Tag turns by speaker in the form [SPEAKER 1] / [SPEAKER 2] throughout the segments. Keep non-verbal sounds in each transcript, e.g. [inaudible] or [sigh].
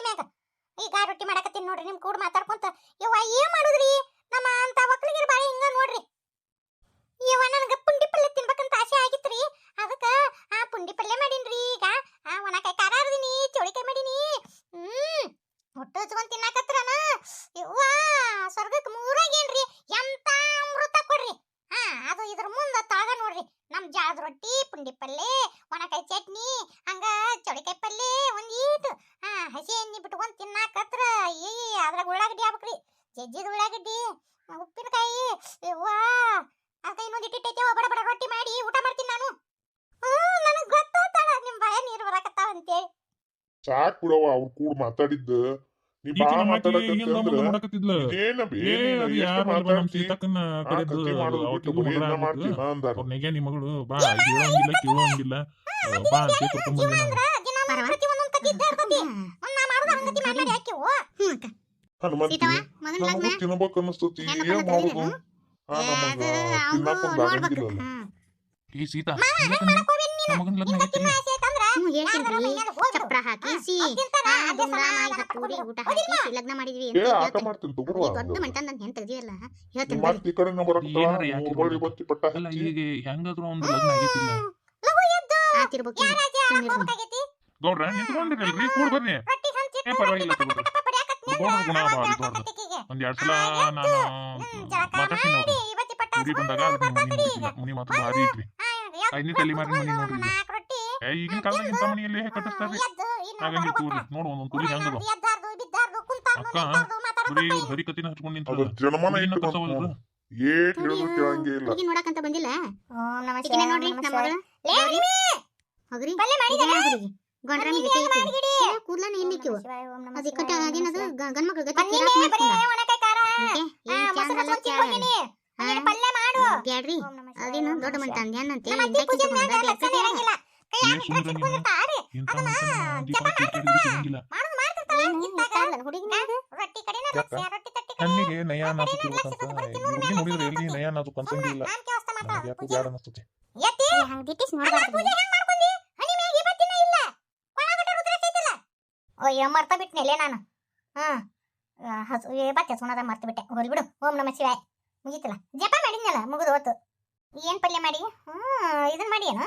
[SPEAKER 1] ಮ್ಯಾಗ ಈಗ ರೊಟ್ಟಿ ಮಾಡಕತ್ತೀನಿ ನೋಡ್ರಿ ನಿಮ್ ಕೂಡ ಮಾತಾಡ್ಕೊಂತ. ಯವ್ವ ಏನ್ ಮಾಡುದ್ರಿ ನಮ್ಮ ಅಂತ ಒಕ್ಕಲಿಗರ ಬಾಳೆ ಹಿಂಗ ನೋಡ್ರಿ ಯವ್ವ ನನಗ ಪುಂಡಿ ಪಲ್ಯ ತಿನ್ಬೇಕಂತ ಆಸೆ ಆಗಿತ್ರಿ ಅದಕ್ಕ ಆ ಪುಂಡಿ ಪಲ್ಯ ಮಾಡೀನ್ರಿ ಈಗ ಆ ಒಣಕಾಯಿ ಖಾರ ಅರ್ದಿನಿ ಚೌಳಿಕಾಯಿ ಮಾಡೀನಿ ಹ್ಮ್ ಹೊಟ್ಟೆ ಹಚ್ಕೊಂಡ್ ತಿನ್ನಾಕತ್ರನ ಯವ್ವ ಸ್ವರ್ಗಕ್ಕೆ ಮೂರಾಗೇನ್ರಿ ಎಂತ ಅಮೃತ ಕೊಡ್ರಿ ಹಾ ಅದು ಇದ್ರ ಮುಂದ ತಾಗ ನೋಡ್ರಿ ನಮ್ ಜಾಳದ ರೊಟ್ಟಿ ಪುಂಡಿ ಪಲ್ಯ ಒಣಕಾಯಿ ಚಟ್ನಿ ಹಂಗ ಚೌಳಿಕಾಯಿ ಪಲ್ಯ ಒಂದ್ ಈಟು ಹಾ ಹಸಿ ಎಣ್ಣೆ ಬಿಟ್ಕೊಂಡ್ ತಿನ್ನಾಕತ್ರ ಈ ಅದ್ರಾಗ ಉಳ್ಳಾಗಡ್ಡಿ ಆಗ್ಬೇಕ್ರಿ ಜಜ್ಜಿದ ಉಳ್ಳಾಗಡ್ಡಿ ಉಪ್ಪಿನಕಾಯಿ ಯವ್ವಾ ಅದಕ್ಕೆ ಇನ್ನೊಂದು ಇಟ್ಟಿಟ್ಟೈತೆ ಬಡ ಬಡ ರೊಟ್ಟಿ ಮಾಡಿ ಊಟ ಮಾಡ್ತೀನಿ ನಾನು ಹ್ಮ್ ನನಗ್ ಗೊತ್ತಾತಳ ನಿಮ್ ಬಾಯ ನೀರು ಬರಾಕತ್ತಾವ ಅಂತೇಳಿ
[SPEAKER 2] ಸಾಕ್ ಬಿಡವ ಅವ್ರ ಕೂಡ ಮಾತಾಡಿದ್ದ. ನೀ ಬಾ
[SPEAKER 3] ಈಕಿನ ಮಾತಿ
[SPEAKER 2] ಮಾತಾಡಕಂತ
[SPEAKER 3] ಹಿಂದ ಮುಂದ ಮಾಡಕತ್ತಿದ್ಲ.
[SPEAKER 2] ಏನ
[SPEAKER 3] ಏ ಅದು ಯಾರು ಅಲ್ವಾ ನಮ್ ಸೀತಕ್ಕನ್ನ ಕಡೆದು
[SPEAKER 2] ಮಾಡೋದು ಬಿಟ್ಟು ಬರೀ ಇದನ್ನ ಮಾಡ್ತೀನ ಅಂದಾರ.
[SPEAKER 3] ಅವ್ರನೆಗೆ ನಿಮ್ಮ ಮಗಳು ಬಾ ಹೇಳೋಂಗಿಲ್ಲ ಕೇಳೋಂಗಿಲ್ಲ. ಬಾ ಅಂತ ಕರ್ಕೊಂಡ್ ಬಂದೆ
[SPEAKER 2] ಹನುಮಂತಿ ನಮಗೂ ತಿನ್ಬೇಕ್ ಅನಸ್ತತಿ ಏನ್ ಮಾಡುದು? ತಿನ್ನಾಕ
[SPEAKER 1] ಹ್ಮ್.
[SPEAKER 3] ಈ ಸೀತಾ ಮಗನ್ ಲಗ್ನ
[SPEAKER 4] ಹೇಳ್ತೀನಿ. ಚಪ್ರ ಹಾಕಿಸಿ
[SPEAKER 1] ಪೂರಿ
[SPEAKER 4] ಊಟ ಹಾಕಿಸಿ ಲಗ್ನ ಮಾಡಿದ್ವಿ ಅಂತ ದೊಡ್ಡ ಮಂಟನ್ ನನ್ನ ಹೆಂಗ್ ಹೇಳ್ತೀನಿ
[SPEAKER 3] ಈಗ ಹೆಂಗಾದ್ರೂ ಒಂದು ಲಗ್ನ
[SPEAKER 4] ಆತಿರ್ಬೇಕು?
[SPEAKER 3] ಗೌಡ್ರ ನಿಂತ್ಕೊಂಡಿರಲ್ರಿ? ಕೂಡ
[SPEAKER 1] ಬನ್ನಿ
[SPEAKER 3] ಏ, ಪರವಾಗಿಲ್ಲ ಗೌಡ್ರ ಗುಣ. ಒಂದ್ ಎರಡ್ ಸಲ ನಾನು ಮಾತಾಡ್ತೀನಿ ಬಂದಾಗ ಮನಿ ಮಾತು ಭಾರಿ ಐದನೇ ತಲೆ ಮಾರಿ ಮನಿ ನೋಡ್ರಿ. ಏ ಈಗಿನ ಕಾಲದಾಗ ಇಂಥ ಮನೆಯಲ್ಲಿ ಹೇಗೆ ಕಟ್ಟಿಸ್ತಾರ್ರಿ ಹಾಗಾಗಿ ತೂರಿ ನೋಡು ಒಂದೊಂದ್ ಕುರಿ ಹೆಂಗದ
[SPEAKER 1] ಉಳ್ಳಾಗಡ್ಡಿ ಬಿದ್ದಾರ್ದು, ಕುಂತಾರ್ದು,
[SPEAKER 3] ಅಕ್ಕ, ಬರೀ
[SPEAKER 1] ಇವ್ರು.
[SPEAKER 3] ಹರಿಕತಿನ ಹಚ್ಕೊಂಡ್ ನಿಂತಾರ.
[SPEAKER 2] ಜನಮನ ಇಟ್ಟು
[SPEAKER 3] ಕರ್ಸವಲ್ರು.
[SPEAKER 2] ಏಟ್ ಹೇಳಿದ್ರು ಕೇಳಂಗೇ ಇಲ್ಲ.
[SPEAKER 4] ಹುಡುಗಿ ನೋಡಕಂತ ಬಂದಿಲ್ಲ?
[SPEAKER 1] ಓಂ ನಮಃ ಶಿವಾಯ,
[SPEAKER 4] ನೋಡ್ರಿ ನಮ್ಮ. ಮಗಳು
[SPEAKER 1] ಲೇ,
[SPEAKER 4] ಗತಿ
[SPEAKER 1] ಏನ್
[SPEAKER 4] ಐತಿ
[SPEAKER 1] ಮಾಡ್ಗಿಡಿ?
[SPEAKER 4] ಕೂದ್ಲಾನ
[SPEAKER 1] ಓಂ
[SPEAKER 4] ಇಲ್ಲಿಕ್ಕಿವ
[SPEAKER 1] ನಮಃ ಶಿವಾಯ, ಓಂ ನಮಃ
[SPEAKER 4] ಅದು
[SPEAKER 1] ಓಂ
[SPEAKER 4] ಅದೇನದು?
[SPEAKER 1] ನಮಃ ಶಿವಾಯ.
[SPEAKER 4] ಗತಿ ಕಿರಾಕ್ ಮಾಡ್ಕೊಂಡ
[SPEAKER 1] ಹಚ್ಕೊಂಡ್
[SPEAKER 4] ಚಾಳ.
[SPEAKER 1] ತಿನ್ಕೊಂಡಿನಿ. ಒಂದೆರಡು ಪಲ್ಯ ಮಾಡು. ಶಿವಾಯ,
[SPEAKER 4] ಅದೇನು ದೊಡ್ಡ ಮಂಟ
[SPEAKER 1] ಶಿವಾಯ.
[SPEAKER 4] ಅಂದ್ಯಾನಂತೆ
[SPEAKER 1] ನಮ್ಮ ಅತ್ತಿ ಪೂಜೆ
[SPEAKER 3] ನೀನು. ಇಂಥ ಮನುಷ್ಯನ ಸಿಗಂಗಿಲ್ಲ.
[SPEAKER 4] ಏನು
[SPEAKER 1] ಇತ್ತಾಗ
[SPEAKER 4] ಇತ್ತಾಗಲ್ಲ
[SPEAKER 1] ರೊಟ್ಟಿ ಕಡೆನ ರೊಟ್ಟಿ ತಟ್ಟಿ
[SPEAKER 3] ಕಣ್ಣಿಗೆ ನಯ ಹುಡುಗಿ ನೋಡಿದ್ರೆ ಎಲ್ಲಿ ನಯ ಯಾಕೋ ಬ್ಯಾಡ
[SPEAKER 1] ಇಲ್ಲ. ಅಯ್ಯೋ ಮರ್ತ ಬಿಟ್ನೆಲೆ ನಾನು. ಹಾ. ಹಸು ಏ ಬತ್ತೆ ಸುಣದ ಮರ್ತ ಬಿಟ್ಟೆ. ಹೋಲ್ ಬಿಡು. ಓಂ ನಮ ಶಿವಾಯ. ಮುಗೀತಲ್ಲ? ಜಪ ಮಾಡಿದ್ನಲ್ಲ ಮುಗಿದು ಹೋತು. ಏನ್ ಪಲ್ಯ ಮಾಡಿ ಹ್ಮ್ ಇದನ್ ಮಾಡಿ ಏನು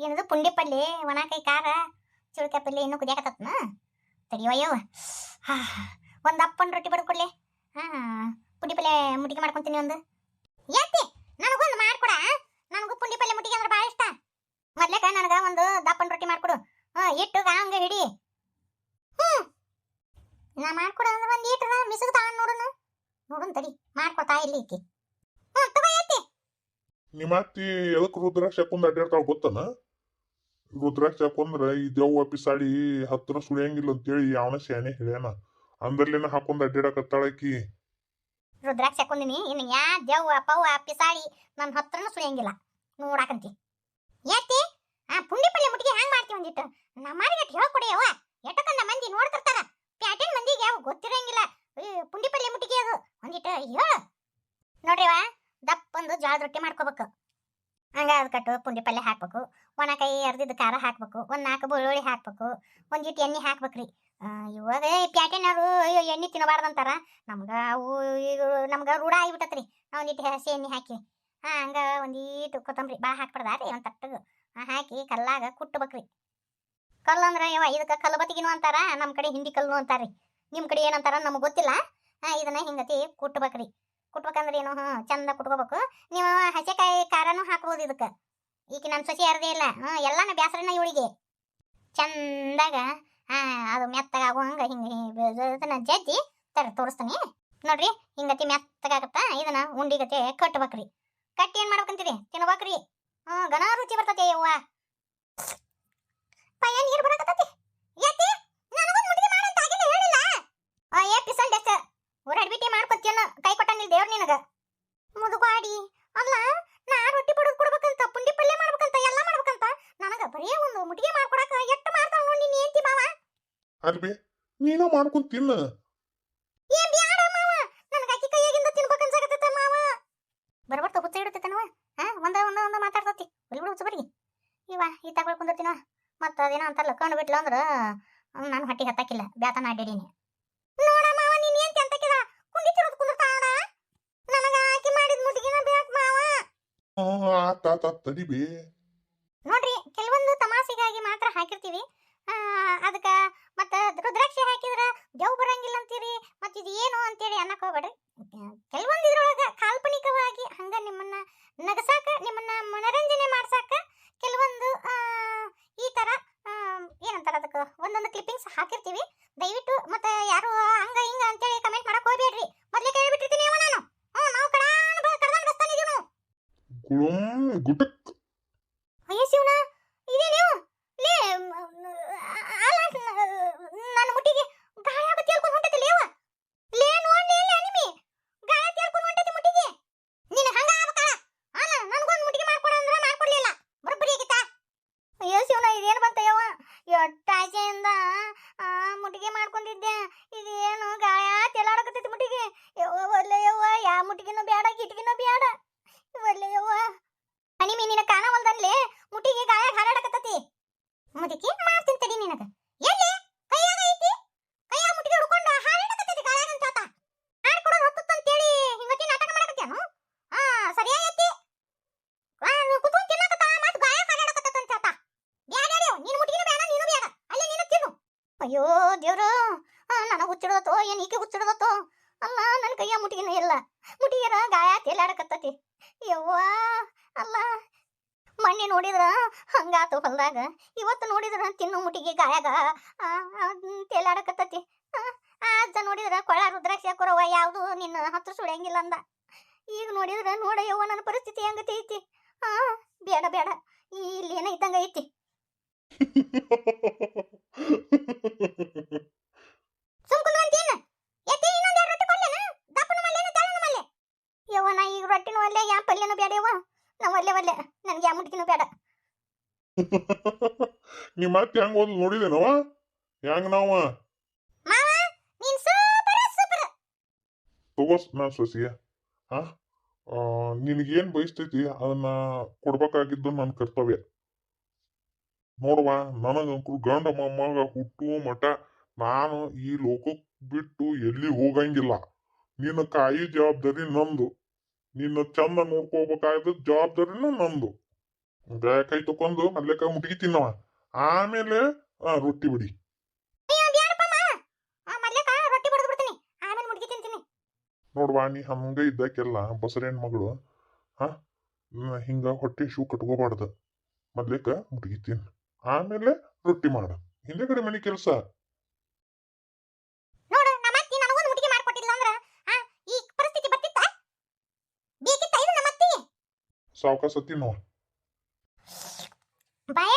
[SPEAKER 1] ಏನದು ಪುಂಡಿ ಪಲ್ಯ ಒಣಕಾಯಿ ಖಾರ ಚುಳಕಾಯಿ ಪಲ್ಯ ಇನ್ನೂ ಕುದಿಯಾಕತ್ತನ ತಡಿಯೋ ಹಾ ಒಂದ್ ಅಪ್ಪನ್ ರೊಟ್ಟಿ ಬಡ್ದು ಕೊಡ್ಲಿ ಹಾ ಪುಂಡಿ ಪಲ್ಯ ಮುಟ್ಟಿಗೆ ಮಾಡ್ಕೊಂತೀನಿ ಒಂದು ಯಾತಿ ನನಗೊಂದು ಮಾಡ್ಕೊಡ ನನಗೂ ಪುಂಡಿ ಪಲ್ಯ ಮುಟ್ಟಿಗೆ ಅಂದ್ರೆ ಭಾಳ ಇಷ್ಟ ಮೊದ್ಲೇಕ ನನಗ ಒಂದು ದಪ್ಪನ್ ರೊಟ್ಟಿ ಮಾಡ್ಕೊಡು ಹಾ ಇಟ್ಟು ಹಂಗ ಹಿಡಿ ಹ್ಮ್ ನಾ ಮಾಡ್ಕೊಡ ಅಂದ್ರೆ ಒಂದ್ ಈಟು ಮಿಸುಗ್ ತಾ ನೋಡುನು ನೋಡುನ್ ತಡಿ ಮಾಡ್ಕೊತಾ ಇಲ್ಲಿ ಈಕಿ ಹ್ಮ್ ತಗೋ ಎತ್ತಿ
[SPEAKER 2] ನಿಮ್ಮ ಅತ್ತಿ ಎದಕ್ ರುದ್ರಾಕ್ಷ ಹಾಕೊಂಡ್ ಅಡ್ಡಾಡ್ತಾಳ ಗೊತ್ತನ? ರುದ್ರಾಕ್ಷ ಹಾಕೊಂಡ್ರ ಈ ದೆವ್ವ ಪಿಸಾಡಿ ಹತ್ರ ಸುಳಿಯಂಗಿಲ್ಲ ಅಂತೇಳಿ ಯಾವನ ಶಾನೆ ಹೇಳ್ಯಾನ. ಅಂದ್ರಲ್ಲಿನ ಹಾಕೊಂಡ್ ಅಡ್ಡಾಡಕತ್ತಾಳ ಆಕಿ?
[SPEAKER 1] ರುದ್ರಾಕ್ಷ ಹಾಕೊಂಡಿನಿ, ಇನ್ನು ಯಾ ದೆವ್ವ, ಪವ್ವ ಪಿಸಾಳಿ ನನ್ನ ಹತ್ರನೂ ಸುಳಿಯಂಗಿಲ್ಲ. ನೋಡಾಕಂತಿ. ಏತಿ? ಆ ಪುಂಡಿ ಪಲ್ಲೆ ಮುಟ್ಟಿಗೆ ಹ್ಯಾಂಗ್ ಮಾಡ್ತೀವಿ ಒಂದಿಟ್ಟು? ಕೊಡಿ ಅವ ಎಷ್ಟಕ್ಕಂದ ಮಂದಿ ನೋಡ್ತಿರ್ತಾರ. ಪ್ಯಾಟಿನ ಮಂದಿಗೆ ಯಾವ ಗೊತ್ತಿರಂಗಿಲ್ಲ. ಪುಂಡಿ ಪಲ್ಯ ಮುಟ್ಟಿಗೆ ಅದು. ಒಂದಿಟ್ಟು ಹೇಳು. ನೋಡ್ರಿವ ದಪ್ಪಂದು ಜೋಳದ ರೊಟ್ಟಿ ಮಾಡ್ಕೋಬೇಕು. ಹಂಗ ಅದ್ ಕಟ್ಟು, ಪುಂಡಿ ಪಲ್ಯ ಹಾಕ್ಬೇಕು. ಒಣಕಾಯಿ ಅರ್ದಿದ್ದು ಖಾರ ಹಾಕ್ಬೇಕು. ಒಂದ್ ನಾಲ್ಕು ಬೆಳ್ಳುಳ್ಳಿ ಹಾಕ್ಬೇಕು. ಒಂದಿಟ್ಟು ಎಣ್ಣೆ ಹಾಕ್ಬೇಕ್ರಿ. ಇವಾಗ ಅವರು ಅಯ್ಯೋ, ಎಣ್ಣೆ ತಿನ್ನಬಾರ್ದಂತಾರ ನಮ್ಗ ಅವು ಈಗ ನಮ್ಗ ರೂಢ ಆಗಿಬಿಟ್ಟತ್ರಿ. ನಾವು ಒಂದಿಟ್ಟು ಹಸಿ ಎಣ್ಣೆ ಹಾಕಿ. ಹಾ, ಹಂಗ ಒಂದೀಟು ಕೊತ್ತಂಬರಿ ಭಾಳ ಹಾಕ್ಬಾರ್ದಾರಿ, ಒಂದು ತಟ್ಟಗ ಹಾಕಿ ಕಲ್ಲಾಗ ಕುಟ್ಟಬೇಕ್ರಿ ಕಲ್ಲು ಅಂದ್ರೆ ಇದಕ್ಕೆ ಕಲ್ಲು ಬತ್ತಿಗಿನೂ ಅಂತಾರ ನಮ್ಮ ಕಡೆ ಹಿಂಡಿ ಕಲ್ಲು ಅಂತಾರ್ರಿ. ನಿಮ್ಮ ಕಡೆ ಏನಂತಾರ ನಮಗೆ ಗೊತ್ತಿಲ್ಲ. ಇದನ್ನ ಹಿಂಗತಿ ಕುಟ್ಬೇಕ್ರಿ. ಕುಟ್ಬೇಕಂದ್ರೆ ಏನು ಹ್ಞೂ ಚಂದ ಕುಟ್ಕೋಬೇಕು. ನೀವು ಹಸೆಕಾಯಿ ಖಾರನೂ ಹಾಕ್ಬೋದು ಇದಕ್ಕೆ. ಈಗ ನನ್ನ ಸೊಸಿ ಅರ್ದೇ ಇಲ್ಲ. ಹ್ಞೂ ಎಲ್ಲಾನು ಬ್ಯಾಸರನ ಇವಳಿಗೆ. ಚಂದಾಗ ಅದು ಮೆತ್ತಗಾಗೋ ಹಂಗೆ ಹಿಂಗೆ ಇದನ್ನ ಜಜ್ಜಿ ತರ, ತೋರಿಸ್ತೀನಿ. ನೋಡ್ರಿ, ಹಿಂಗತಿ ಮೆತ್ತಗಾಗತ್ತ? ಇದನ್ನ ಉಂಡಿಗತೆ ಕಟ್ಬೇಕ್ರಿ. ಕಟ್ಟಿ ಏನು ಮಾಡ್ಬೇಕಂತೀರಿ? ತಿನ್ಬೇಕ್ರಿ. ಹ್ಞೂ ಘನ ರುಚಿ ಬರ್ತತಿ ಅವ್ವ. ಪಯ್ಯ ನೀರ್ ಬರಕತ್ತತಿ ಯಾತಿ ನನಗೊಂದು ಮುಟ್ಟಿಗೆ ಮಾಡಂತ ಆಗಿನ ಹೇಳಿಲ್ಲ ಆ ಏ ಪಿಸಲ್ ಡೆಸ್ ಊರಾಡ್ಬಿಟ್ಟಿ ಮಾಡ್ಕೊತ್ತೀನ ಕೈ ಕೊಟ್ಟಾನಿಲ್ ದೇವ್ರ ನಿನಗ ಮುದುಗಾಡಿ ಅಲ್ಲ ನಾ ರೊಟ್ಟಿ ಬಡದ್ ಕೊಡ್ಬೇಕಂತ ಪುಂಡಿ ಪಲ್ಯ ಮಾಡ್ಬೇಕಂತ ಎಲ್ಲ ಮಾಡ್ಬೇಕಂತ ನನಗ ಬರೀ ಒಂದು ಮುಟ್ಟಿಗೆ ಮಾಡ್ಕೊಡಕ ಎಷ್ಟು ಮಾಡ್ತಾವ ನೋಡಿ ನೀನ್ ಏಂತಿ ಮಾವ
[SPEAKER 2] ಅಲ್ಬಿ ನೀನ ಮಾಡ್ಕೊಂಡ್ ತಿನ್ನ.
[SPEAKER 1] ಏನ್ ಬ್ಯಾಡ ಮಾವ. ನನಗ ಅಕ್ಕಿ ಕೈಯಾಗಿಂದ ತಿನ್ಬೇಕನ್ಸಾಕತ್ತ ಮಾವ. ಬರ್ಬರ್ತ ಹುಚ್ಚ ಇಡುತ್ತೇನವ ಹಾ ಒಂದ ಒಂದ ಒಂದ ಮಾತಾಡ್ತತಿ. ಬಲಿ ಬಿಡು ಹುಚ್ಚ ಬರಿ ಇವ ಈ ತಗೊಳ್ ಕುಂದಿರ್ತೀನ ಮತ್ತ ಅದೇನೋ ಅಂತಾರಲ್ಲ ಕಂಡು ಬಿಟ್ಲ ಅಂದ್ರ ನಾನು ಹಟ್ಟಿಗೆ ಹತ್ತಾಕಿಲ್ಲ ಬ್ಯಾತನ ಅಡ್ಡಾಡೀನಿ ನೋಡ ಮಾವ ನೀನ್ ಏನ್ ತೆಂತಕಿದ ಕುಂಡಿತಿರೋದು ಕುಂದಿರ್ತಾಳ ನನಗ ಆಕಿ ಮಾಡಿದ ಮುದುಗಿನ ಬೇಕು ಮಾವ
[SPEAKER 2] ಆತ ಆತ ತಡಿಬಿ
[SPEAKER 1] ನೋಡ್ರಿ ಕೆಲವೊಂದು ತಮಾಷೆಗಾಗಿ ಮಾತ್ರ ಹಾಕಿರ್ತೀವಿ ಆ, ಅದಕ್ಕ ಮತ್ತ ರುದ್ರಾಕ್ಷಿ ಹಾಕಿದ್ರ ದೇವ್ ಬರಂಗಿಲ್ಲ ಅಂತೀರಿ ಮತ್ತ ಇದು ಏನು ಅಂತೇಳಿ ಅನ್ನಕ್ ಹೋಗ್ಬೇಡ್ರಿ ಕೆಲವೊಂದು ಇದ್ರೊಳಗ ಕಾಲ್ಪನಿಕವಾಗಿ ಹಂಗ ನಿಮ್ಮನ್ನ ನಗಸಾಕ ನಿಮ್ಮನ್ನ ಮನರಂಜನೆ ಮಾಡ್ಸಾಕ ಕೆಲವೊಂದು ಆ, ಈ ತರ ಆ, ಏನಂತಾರ ಅದಕ್ಕ ಒಂದೊಂದು ಕ್ಲಿಪ್ಪಿಂಗ್ಸ್ ಹಾಕಿರ್ತೀವಿ. ದಯವಿಟ್ಟು ಮತ್ತೆ ಯಾರು ಹಂಗ ಹಿಂಗ ಅಂತೇಳಿ ಕಮೆಂಟ್ ಮಾಡಕ್ ಹೋಗ್ಬೇಡ್ರಿ. ಮೊದ್ಲೇ ಕೇಳಿಬಿಟ್ಟಿರ್ತೀನಿ ಅವ ನಾನು. ಹ್ಞೂ ನಾವು ಬಸ್ತಾನಿದ್ದೀವಿ ನಾವು ಅಯ್ಯ ಶಿವನ ಇದೇ ನೀವು ಲೇ ಮ್, ಅಲ್ಲ ನನ್ನ ಮುಟ್ಟಿಗೆ ಗಾಯ ಆಗತ್ತೆ ಹೇಳ್ಕೊಂಡು ಹೊಂಟೈತಿ ಲೇವ ಲೇ ನೋಡ್ಲಿ ಇಲ್ಲ ನಿಮಿ ಗಾಯ ಹೇಳ್ಕೊಂಡು ಹೊಂಟೈತಿ ಮುಟ್ಟಿಗೆ ನೀನು ಹಂಗ ಆಗ್ಬೇಕಲ್ಲ ಅಲ್ಲ ನನಗೊಂದು ಮುಟ್ಟಿಗೆ ಮಾಡ್ಕೊಡ ಅಂದ್ರೆ ಮಾಡ್ಕೊಡ್ಲಿಲ್ಲ ಬರೋಬ್ಬರಿ ಆಗಿತ್ತಾ ಅಯ್ಯೋ ಶಿವನ ಇದೇನು ಬಂತ ಯವ್ವ ಎಟ್ಟಾಚೆಯಿಂದ ಆ ಮುಟ್ಟಿಗೆ ಮಾಡ್ಕೊಂಡಿದ್ದೆ ಇದೇನು ಗಾಯ ತೆಲಾಡಕತ್ತೈತಿ ಮುಟ್ಟಿಗೆ ಯವ್ವ ಒಲ್ಲೆ ಯವ್ವ ಯಾ ಮುಟ್ಟಿಗೆನೂ ಬೇಡ ಗಿಟಿಗೆನೂ ಬೇಡ ಒಲ್ಲೆ ಯವ್ವ. ಅನಿಮಿ ನಿನ ಕಾಣವಲ್ದನ್ಲೆ ಮುಟ್ಟಿಗೆ ಗಾಯ ಹಾರಾಡಕತ್ತತಿ. ಮುದುಕಿ ಮಾಡ್ತೀನಿ ತಡಿ ನಿನಗ. ಎಲ್ಲಿ? ಕೈಯಾಗ ಐತಿ? ಕೈಯಾಗ ಮುಟ್ಟಿಗೆ ಹುಡ್ಕೊಂಡು ಹಾರಾಡಕತ್ತತಿ ಗಾಯಾಗ ಅಂತಾತ ಹಾಡ್ಕೊಡೋದು ಹೊತ್ತಂತೇಳಿ ಹಿಂಗತಿ ನಾಟಕ ಮಾಡಕತ್ತೇನು ಹಾ, ಸರಿಯಾಗೈತಿ. ಕುತ್ಕೊಂಡ್ ತಿನ್ನಕತ್ತ, ಮತ್ ಗಾಯ ಹಾರಾಡಕತ್ತತ ಅಂತಾತ ಬ್ಯಾಡ ನೀನು ಅಲ್ಲೇ ನೀನು ತಿನ್ನು ಅಯ್ಯೋ ದೇವ್ರು. ನನಗೆ ಹುಚ್ಚಿಡದತ್ತೋ ಏನ್ ಈಕೆ ಹುಚ್ಚಿಡದತ್ತೋ ಅಲ್ಲ ನನ್ನ ಕೈಯ ಮುಟಿಗಿನ ಇಲ್ಲ. ಮುಟಿಗಿರ ಗಾಯ ತೇಲಾಡಕತ್ತತಿ. ಯವ್ವಾ, ಅಲ್ಲ, ಮಣ್ಣಿ ನೋಡಿದ್ರ ಹಂಗಾತು ಹೊಲ್ದಾಗ. ಇವತ್ತು ನೋಡಿದ್ರ ತಿನ್ನು ಮುಟಿಗೆ ಗಾಯಾಗ ತೇಲಾಡಕತ್ತತಿ. ಅಜ್ಜ ನೋಡಿದ್ರ ಕೊಳ ರುದ್ರಾಕ್ಷಿ ಹಾಕೋರವ ಯಾವುದು ನಿನ್ನ ಹತ್ರ ಸುಳಿಯಂಗಿಲ್ಲ ಅಂದ. ಈಗ ನೋಡಿದ್ರ ನೋಡ ಯವ್ವ ನನ್ನ ಪರಿಸ್ಥಿತಿ ಹೆಂಗತಿ ಐತಿ ಹಾ ಬೇಡ ಬೇಡ ಇಲ್ಲಿ ಏನ ಐತಿ [laughs] ಸುಮ್ಕುಂದ್ರ ಅಂತೀನ ಎತ್ತಿ ಇನ್ನೊಂದ್ ಎರಡು ರೊಟ್ಟಿ ಕೊಡ್ಲೇನ ದಪ್ಪನ ಮಲ್ಲೇನ ತೆಳ್ಳನ ಮಲ್ಲೆ ಯವ್ವ ನಾ ಈಗ ರೊಟ್ಟಿನೂ ಅಲ್ಲೇ ಯಾ ಪಲ್ಯನೂ ಬೇಡ ಯವ್ವ ನಾ ಒಲ್ಲೆ ಒಲ್ಲೆ ನನ್ಗೆ ಮುಟ್ಕಿನೂ ಬೇಡ. [laughs]
[SPEAKER 2] ಮತ್ತೆ ಹೆಂಗ್ ಓದ್ ನೋಡಿದೇನವ ಹೆಂಗ್ ನಾವ?
[SPEAKER 1] ಮಾವ ನೀನ್ ಸೂಪರ್ ಸೂಪರ್.
[SPEAKER 2] ತಗೋಸ್ ನಾ ಸೊಸಿಯ ಹಾ ನಿನಗೇನ್ ಬಯಸ್ತೈತಿ? ಅದನ್ನ ಕೊಡ್ಬೇಕಾಗಿದ್ದು ನನ್ನ ಕರ್ತವ್ಯ. ನೋಡುವ ನನಗಂತೂ ಗಂಡ ಮೊಮ್ಮಗ ಹುಟ್ಟು ಮಠ ನಾನು ಈ ಲೋಕಕ್ ಬಿಟ್ಟು ಎಲ್ಲಿ ಹೋಗಂಗಿಲ್ಲ. ನಿನ್ನ ಕಾಯಿ ಜವಾಬ್ದಾರಿ ನಂದು. ನಿನ್ನ ಚಂದ ನೋಡ್ಕೋಬೇಕಾದ ಜವಾಬ್ದಾರಿನೂ ನಂದು. ಕೈ ತಕೊಂಡು ಮಲ್ಲೆಕ ಮುಟ್ಗಿ ತಿನ್ನವ. ಆಮೇಲೆ ಆ, ರೊಟ್ಟಿ ಬಿಡಿ. ನೋಡ್ವಾ ನೀ ಹಂಗ ಇದ್ದಕ್ಕೆಲ್ಲ ಬಸರೇನ್ ಮಗಳು ಹಾ ಹಿಂಗ ಹೊಟ್ಟೆ ಶೂ ಕಟ್ಕೋಬಾರ್ದು. ಮೊದ್ಲೇಕ ಮುಟ್ಗಿ ತಿನ್. ಆಮೇಲೆ ರೊಟ್ಟಿ ಮಾಡ. ಹಿಂದೆಗಡೆ ಮನೆ ಕೆಲಸ
[SPEAKER 1] ನೋಡು ನಮ್ಮ ಅತ್ತಿ ನನಗೊಂದು ಮುಟ್ಟಿಗೆ ಮಾಡ್ಕೊಟ್ಟಿಲ್ಲ ಅಂದ್ರ ಆ ಈ ಪರಿಸ್ಥಿತಿ ಬರ್ತಿತ್ತ
[SPEAKER 2] ಸಾವಕಾಶ ತಿನ್ನವ
[SPEAKER 1] ಬಾಯ